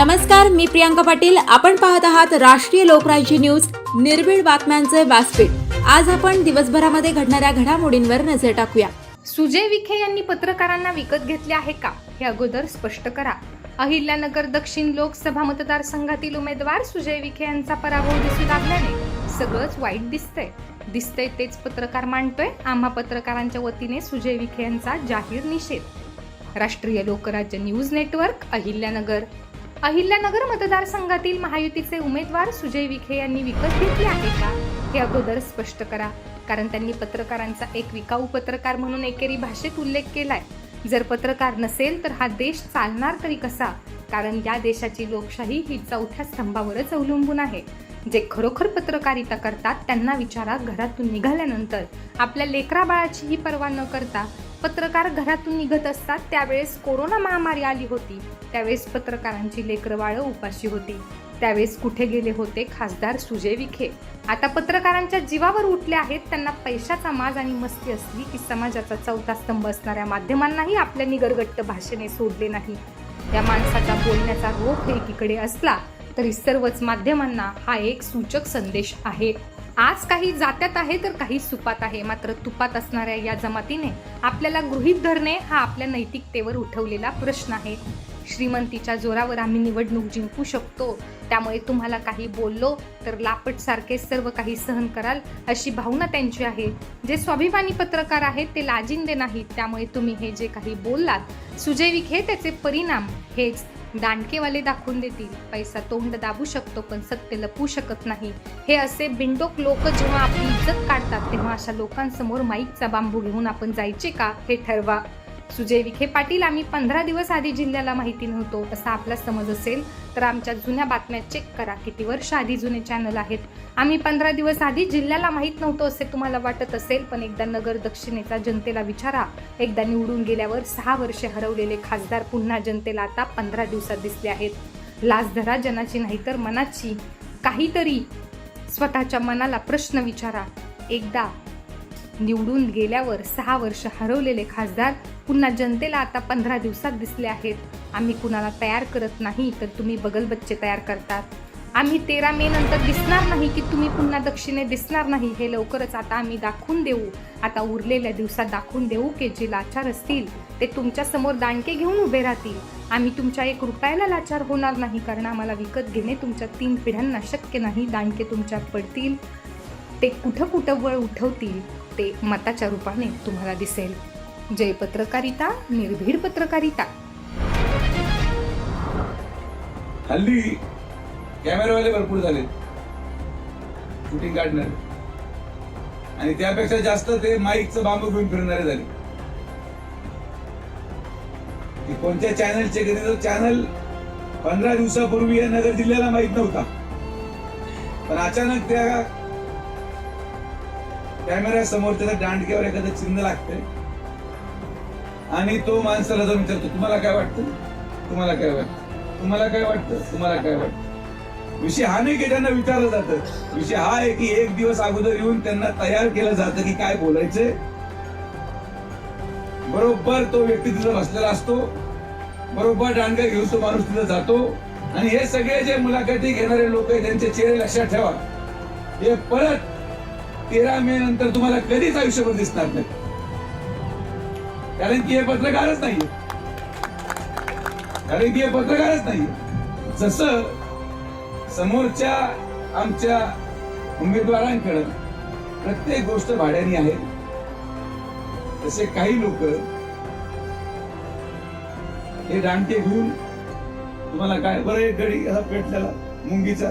नमस्कार मी प्रियांका पाटील. आपण पाहत आहात राष्ट्रीय लोकराज्य न्यूज निर्भीड बातम्यांचे व्यासपीठ. आज आपण दिवसभरामध्ये घडणाऱ्या घडामोडींवर नजर टाकूया. सुजय विखे यांनी पत्रकारांना विकत घेतले आहे का हे अगोदर स्पष्ट करा. अहिल्यानगर दक्षिण लोकसभा मतदारसंघातील उमेदवार सुजय विखे यांचा पराभव दिसू लागल्याने सगळंच वाईट दिसतंय. दिसतंय तेच पत्रकार मांडतोय आम्हा पत्रकारांच्या वतीने सुजय विखे यांचा जाहीर निषेध. Rashtriya Lokrajya news network Ahilyanagar. Ahilyanagar मतदारसंघातील महायुतीचे उमेदवार सुजय विखे यांनी विकत घेतली आहे का? हे अगोदर स्पष्ट करा. कारण त्यांनी पत्रकारांचा एक विकाऊ पत्रकार म्हणून एकेरी भाषेत उल्लेख केलाय. जर पत्रकार नसेल तर हा देश चालणार तरी कसा? कारण या देशाची लोकशाही ही चौथ्या स्तंभावरच अवलंबून आहे. जे खरोखर पत्रकारिता करतात त्यांना विचारा घरातून निघाल्यानंतर. आपल्या लेकराबाळाचीही पर्वा न करता. पत्रकार घरातून निघत असतात त्यावेळेस कोरोना महामारी आली होती. त्यावेळेस पत्रकारांची लेकरवाळं उपाशी होती. त्यावेळेस कुठे गेले होते खासदार सुजय विखे. आता पत्रकारांच्या जीवावर उठले आहेत त्यांना पैशाचा माज आणि मस्ती असली की समाजाचा चौथा स्तंभ असणाऱ्या माध्यमांनाही आपल्या निगरगट्ट भाषेने सोडले नाही. या माणसाचा बोलण्याचा रोख एकीकडे असला तरी सर्वच माध्यमांना हा एक सूचक संदेश आहे. आज काही जात्यात आहे तर काही सुपात आहे. मात्र तुपात असणाऱ्या या जमातीने आपल्याला गृहीत धरणे हा आपल्या नैतिकतेवर उठवलेला प्रश्न आहे. श्रीमंतीच्या जोरावर आम्ही निवडणूक जिंकू शकतो. त्यामुळे तुम्हाला काही बोललो तर लापटसारखे सर्व काही सहन कराल अशी भावना त्यांची आहे. जे स्वाभिमानी पत्रकार आहेत ते लाजिंदे नाहीत. त्यामुळे तुम्ही हे जे काही बोललात सुजय विखे त्याचे परिणाम हेच दांडकेवाले दाखवून देतील. पैसा तोंड दाबू शकतो पण सत्य लपवू शकत नाही. हे असे बिंडोक लोक जेव्हा आपली इज्जत काढतात तेव्हा अशा लोकांसमोर माईकचा बांबू घेऊन आपण जायचे का? हे ठरवा. सुजय विखे पाटील आम्ही पंधरा दिवस आधी जिल्ह्याला माहिती नव्हतो. असा आपला समज असेल तर आमच्या जुन्या बातम्या चेक करा. किती वर्ष आधी जुने चॅनल आहेत? आम्ही पंधरा दिवस आधी जिल्ह्याला माहीत नव्हतो असे तुम्हाला वाटत असेल पण एकदा नगर दक्षिणेचा जनतेला विचारा. एकदा निवडून गेल्यावर सहा वर्षे हरवलेले खासदार पुन्हा जनतेला आता पंधरा दिवसात दिसले आहेत. लाच धरा जनाची नाही तर मनाची. काहीतरी स्वतःच्या मनाला प्रश्न विचारा. एकदा निवडून गेल्यावर सहा वर्ष हरवलेले खासदार पुन्हा जनतेला आता पंधरा दिवसात दिसले आहेत. आम्ही कुणाला तयार करत नाही तर तुम्ही बगलबच्चे तयार करतात. आम्ही तेरा मे नंतर दिसणार नाही की तुम्ही पुन्हा दक्षिणे दिसणार नाही हे लवकरच आता आम्ही दाखवून देऊ. आता उरलेल्या दिवसात दाखवून देऊ की जे लाचार असतील ते तुमच्यासमोर दांडके घेऊन उभे राहतील. आम्ही तुमच्या एक रुपयाला लाचार होणार नाही कारण आम्हाला विकत घेणे तुमच्या तीन पिढ्यांना शक्य नाही. दांडके तुमच्यात पडतील. ते कुठं कुठं वळ उठवतील ते मताच्या रूपाने तुम्हाला दिसेल. जय पत्रकारिता निर्भीड पत्रकारिता. हल्ली कॅमेरावाले भरपूर झाले शूटिंग काढणार. आणि त्यापेक्षा जास्त ते माईकचं बांबू घेऊन फिरणारे झाले. कोणत्या चॅनलचे कधी तो चॅनल पंधरा दिवसापूर्वी या नगर जिल्ह्याला माहीत नव्हता. पण अचानक त्या कॅमेरा समोर त्याच्या दांडक्यावर एखादं चिन्ह लागतंय. आणि तो माणसाला जाऊन विचारतो तुम्हाला काय वाटतं? तुम्हाला काय वाटतं? तुम्हाला काय वाटतं? तुम्हाला काय वाटतं? विषय हा नाही की त्यांना विचारलं जातं. विषय हा आहे की एक दिवस अगोदर येऊन त्यांना तयार केलं जातं की काय बोलायचंय. बरोबर तो व्यक्ती तिथं बसलेला असतो. बरोबर दांडगा घेऊन तो माणूस तिथं जातो. आणि हे सगळे जे मुलाखती घेणारे लोक आहेत त्यांचे चेहरे लक्षात ठेवा. हे परत तेरा मे नंतर तुम्हाला कधीच आयुष्यभर दिसणार नाही. कारण की हे पत्रकारच नाहीये. कारण की हे पत्रकारच नाहीये. जसं समोरच्या आमच्या उमेदवारांकडे प्रत्येक गोष्ट भाड्याने आहे तसे काही लोक हे दांडके घेऊन तुम्हाला काय बरं एक गडी असा पेटलेला मुंगीचा.